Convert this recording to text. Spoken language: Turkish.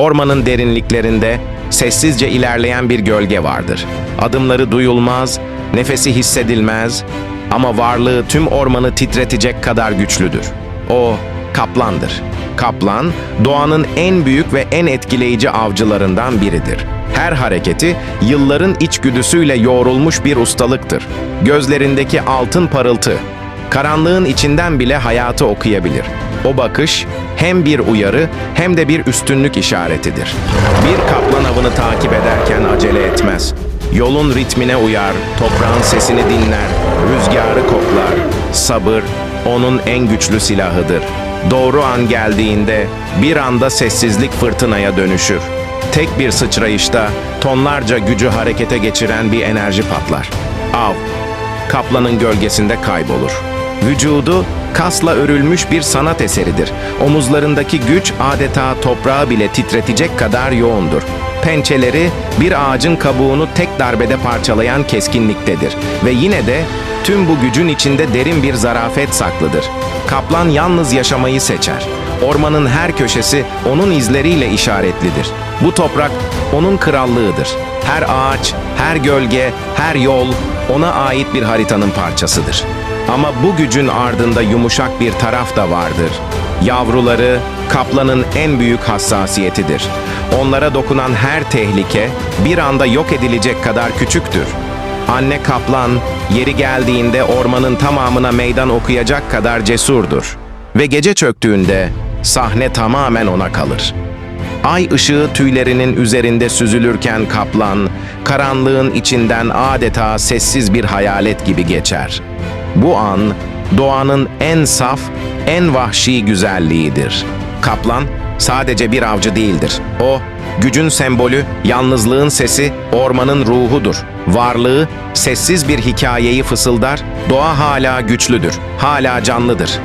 Ormanın derinliklerinde sessizce ilerleyen bir gölge vardır. Adımları duyulmaz, nefesi hissedilmez ama varlığı tüm ormanı titretecek kadar güçlüdür. O kaplandır. Kaplan, doğanın en büyük ve en etkileyici avcılarından biridir. Her hareketi yılların içgüdüsüyle yoğrulmuş bir ustalıktır. Gözlerindeki altın parıltı, karanlığın içinden bile hayatı okuyabilir. O bakış hem bir uyarı hem de bir üstünlük işaretidir. Bir kaplan avını takip ederken acele etmez. Yolun ritmine uyar, toprağın sesini dinler, rüzgarı koklar. Sabır onun en güçlü silahıdır. Doğru an geldiğinde bir anda sessizlik fırtınaya dönüşür. Tek bir sıçrayışta tonlarca gücü harekete geçiren bir enerji patlar. Av, kaplanın gölgesinde kaybolur. Vücudu kasla örülmüş bir sanat eseridir. Omuzlarındaki güç adeta toprağı bile titretecek kadar yoğundur. Pençeleri bir ağacın kabuğunu tek darbede parçalayan keskinliktedir ve yine de tüm bu gücün içinde derin bir zarafet saklıdır. Kaplan yalnız yaşamayı seçer. Ormanın her köşesi onun izleriyle işaretlidir. Bu toprak onun krallığıdır. Her ağaç, her gölge, her yol ona ait bir haritanın parçasıdır. Ama bu gücün ardında yumuşak bir taraf da vardır. Yavruları kaplanın en büyük hassasiyetidir. Onlara dokunan her tehlike bir anda yok edilecek kadar küçüktür. Anne kaplan yeri geldiğinde ormanın tamamına meydan okuyacak kadar cesurdur. Ve gece çöktüğünde sahne tamamen ona kalır. Ay ışığı tüylerinin üzerinde süzülürken kaplan, karanlığın içinden adeta sessiz bir hayalet gibi geçer. Bu an, doğanın en saf, en vahşi güzelliğidir. Kaplan, sadece bir avcı değildir. O, gücün sembolü, yalnızlığın sesi, ormanın ruhudur. Varlığı, sessiz bir hikayeyi fısıldar, doğa hala güçlüdür, hala canlıdır.